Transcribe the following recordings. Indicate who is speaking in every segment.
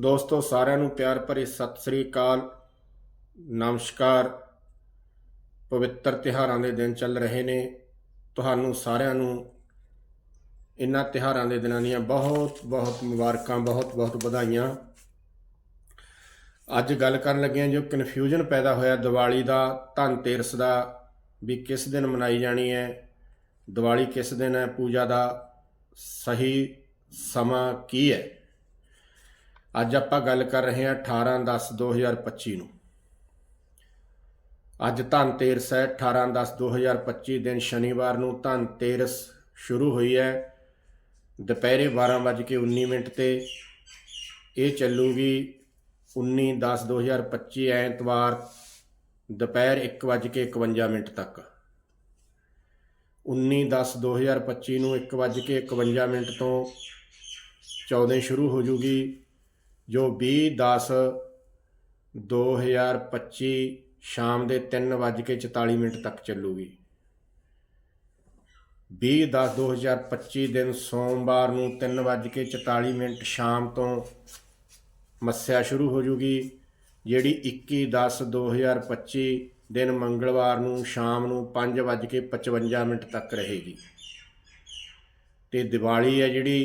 Speaker 1: ਦੋਸਤੋ, ਸਾਰਿਆਂ ਨੂੰ ਪਿਆਰ ਭਰੀ ਸਤਿ ਸ੍ਰੀ ਅਕਾਲ। ਨਮਸਕਾਰ। ਪਵਿੱਤਰ ਤਿਹਾਰਾਂ ਦੇ ਦਿਨ ਚੱਲ ਰਹੇ ਨੇ। ਤੁਹਾਨੂੰ ਸਾਰਿਆਂ ਨੂੰ ਇਨ੍ਹਾਂ ਤਿਹਾਰਾਂ ਦੇ ਦਿਨਾਂ ਦੀਆਂ ਬਹੁਤ ਬਹੁਤ ਮੁਬਾਰਕਾਂ, ਬਹੁਤ ਬਹੁਤ ਵਧਾਈਆਂ। ਅੱਜ ਗੱਲ ਕਰਨ ਲੱਗੇ ਹਾਂ ਜੋ ਕਨਫਿਊਜ਼ਨ ਪੈਦਾ ਹੋਇਆ ਦੀਵਾਲੀ ਦਾ, ਧਨਤੇਰਸ ਦਾ, ਵੀ ਕਿਸ ਦਿਨ ਮਨਾਈ ਜਾਣੀ ਹੈ, ਦੀਵਾਲੀ ਕਿਸ ਦਿਨ ਹੈ, ਪੂਜਾ ਦਾ ਸਹੀ ਸਮਾਂ ਕੀ ਹੈ। ਅੱਜ ਆਪਾਂ ਗੱਲ ਕਰ ਰਹੇ ਹਾਂ 18/10/2025 ਨੂੰ। ਅੱਜ ਧਨਤੇਰਸ ਹੈ 18/10/2025 ਦਿਨ ਸ਼ਨੀਵਾਰ ਨੂੰ ਧਨਤੇਰਸ ਸ਼ੁਰੂ ਹੋਈ ਹੈ। ਦੁਪਹਿਰੇ 12:19 ਮਿੰਟ ਤੇ ਇਹ ਚੱਲੂਗੀ 19/10/2025 ਐਤਵਾਰ ਦੁਪਹਿਰ 1:51 ਮਿੰਟ ਤੱਕ। 19/10/2025 ਨੂੰ 1:51 ਮਿੰਟ ਤੋਂ 14 ਸ਼ੁਰੂ ਹੋ ਜੂਗੀ। ਜੋ 20/10 2025 ਸ਼ਾਮ ਦੇ 3:44 ਮਿੰਟ ਤੱਕ ਚੱਲੂਗੀ। 20/10/2025 ਦਿਨ ਸੋਮਵਾਰ ਨੂੰ 3:44 ਮਿੰਟ ਸ਼ਾਮ ਤੋਂ ਮੱਸਿਆ ਸ਼ੁਰੂ ਹੋ ਜੂਗੀ, ਜਿਹੜੀ 21/10/2025 ਦਿਨ ਮੰਗਲਵਾਰ ਨੂੰ ਸ਼ਾਮ ਨੂੰ 5:55 ਮਿੰਟ ਤੱਕ ਰਹੇਗੀ। ਤੇ ਦੀਵਾਲੀ ਹੈ ਜਿਹੜੀ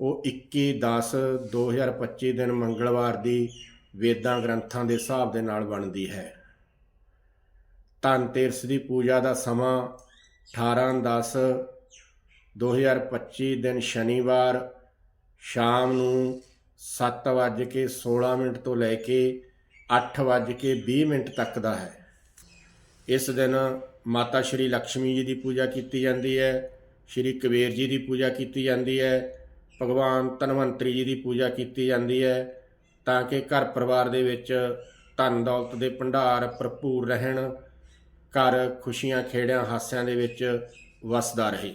Speaker 1: ਉਹ 21/10/2025 ਦਿਨ ਮੰਗਲਵਾਰ ਦੀ ਵੇਦਾਂ ਗ੍ਰੰਥਾਂ ਦੇ ਹਿਸਾਬ ਦੇ ਨਾਲ ਬਣਦੀ ਹੈ। ਧਨਤੇਰਸ ਦੀ ਪੂਜਾ ਦਾ ਸਮਾਂ 18/10/2025 ਦਿਨ ਸ਼ਨੀਵਾਰ ਸ਼ਾਮ ਨੂੰ 7:16 ਮਿੰਟ ਤੋਂ ਲੈ ਕੇ 8:20 ਮਿੰਟ ਤੱਕ ਦਾ ਹੈ। ਇਸ ਦਿਨ ਮਾਤਾ ਸ਼੍ਰੀ ਲక్ష్ਮੀ ਜੀ ਦੀ ਪੂਜਾ ਕੀਤੀ ਜਾਂਦੀ ਹੈ, ਸ਼੍ਰੀ ਕਬੀਰ ਜੀ ਦੀ ਪੂਜਾ ਕੀਤੀ ਜਾਂਦੀ ਹੈ ਭਗਵਾਨ ਧਨਵੰਤਰੀ ਜੀ ਦੀ ਪੂਜਾ ਕੀਤੀ ਜਾਂਦੀ ਹੈ ਤਾਂ ਕਿ ਘਰ ਪਰਿਵਾਰ ਦੇ ਵਿੱਚ ਧਨ ਦੌਲਤ ਦੇ ਭੰਡਾਰ ਭਰਪੂਰ ਰਹਿਣ, ਘਰ ਖੁਸ਼ੀਆਂ ਖੇੜਿਆਂ ਹਾਸਿਆਂ ਦੇ ਵਿੱਚ ਵਸਦਾ ਰਹੇ।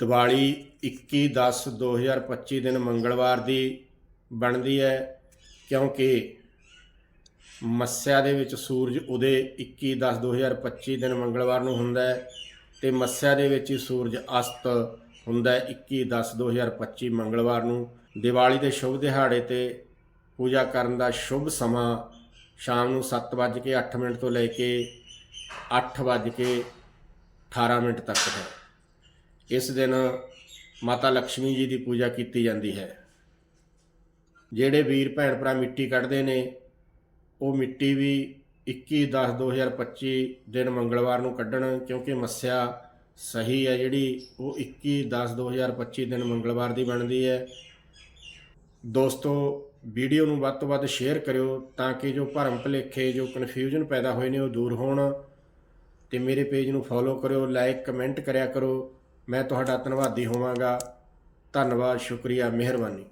Speaker 1: ਦੀਵਾਲੀ 21/10/2025 ਦਿਨ ਮੰਗਲਵਾਰ ਦੀ ਬਣਦੀ ਹੈ ਕਿਉਂਕਿ ਮੱਸਿਆ ਦੇ ਵਿੱਚ ਸੂਰਜ ਉਦੇ 21/10/2025 ਦਿਨ ਮੰਗਲਵਾਰ ਨੂੰ ਹੁੰਦਾ ਹੈ ਤੇ ਮੱਸਿਆ ਦੇ ਵਿੱਚ ਹੀ ਸੂਰਜ ਅਸਤ ਹੁੰਦਾ ਹੈ 21/10/2025 ਮੰਗਲਵਾਰ ਨੂੰ। ਦੀਵਾਲੀ ਦੇ ਸ਼ੁਭ ਦਿਹਾੜੇ ਤੇ ਪੂਜਾ ਕਰਨ ਦਾ ਸ਼ੁਭ ਸਮਾਂ ਸ਼ਾਮ ਨੂੰ 7:08 ਮਿੰਟ ਤੋਂ ਲੈ ਕੇ 8:18 ਮਿੰਟ ਤੱਕ ਹੈ। ਇਸ ਦਿਨ ਮਾਤਾ ਲక్ష్ਮੀ ਜੀ ਦੀ ਪੂਜਾ ਕੀਤੀ ਜਾਂਦੀ ਹੈ। ਜਿਹੜੇ ਵੀਰ ਭੈਣ ਭਰਾ ਮਿੱਟੀ ਕੱਢਦੇ ਨੇ, ਉਹ ਮਿੱਟੀ ਵੀ 21/10/2025 ਦਿਨ ਮੰਗਲਵਾਰ ਨੂੰ ਕੱਢਣ ਕਿਉਂਕਿ ਮੱਸਿਆ ਸਹੀ ਹੈ ਜਿਹੜੀ ਉਹ 21/10/2025 ਦਿਨ ਮੰਗਲਵਾਰ ਦੀ ਬਣਦੀ ਹੈ। ਦੋਸਤੋ, ਵੀਡੀਓ ਨੂੰ ਵੱਧ ਤੋਂ ਵੱਧ ਸ਼ੇਅਰ ਕਰਿਓ ਤਾਂ ਕਿ ਜੋ ਭਰਮ ਭੁਲੇਖੇ, ਜੋ ਕਨਫਿਊਜ਼ਨ ਪੈਦਾ ਹੋਏ ਨੇ ਉਹ ਦੂਰ ਹੋਣ। ਤੇ ਮੇਰੇ ਪੇਜ ਨੂੰ ਫੋਲੋ ਕਰਿਓ ਲਾਈਕ ਕਮੈਂਟ ਕਰਿਆ ਕਰੋ। ਮੈਂ ਤੁਹਾਡਾ ਧੰਨਵਾਦੀ ਹੋਵਾਂਗਾ। ਧੰਨਵਾਦ, ਸ਼ੁਕਰੀਆ, ਮਿਹਰਬਾਨੀ।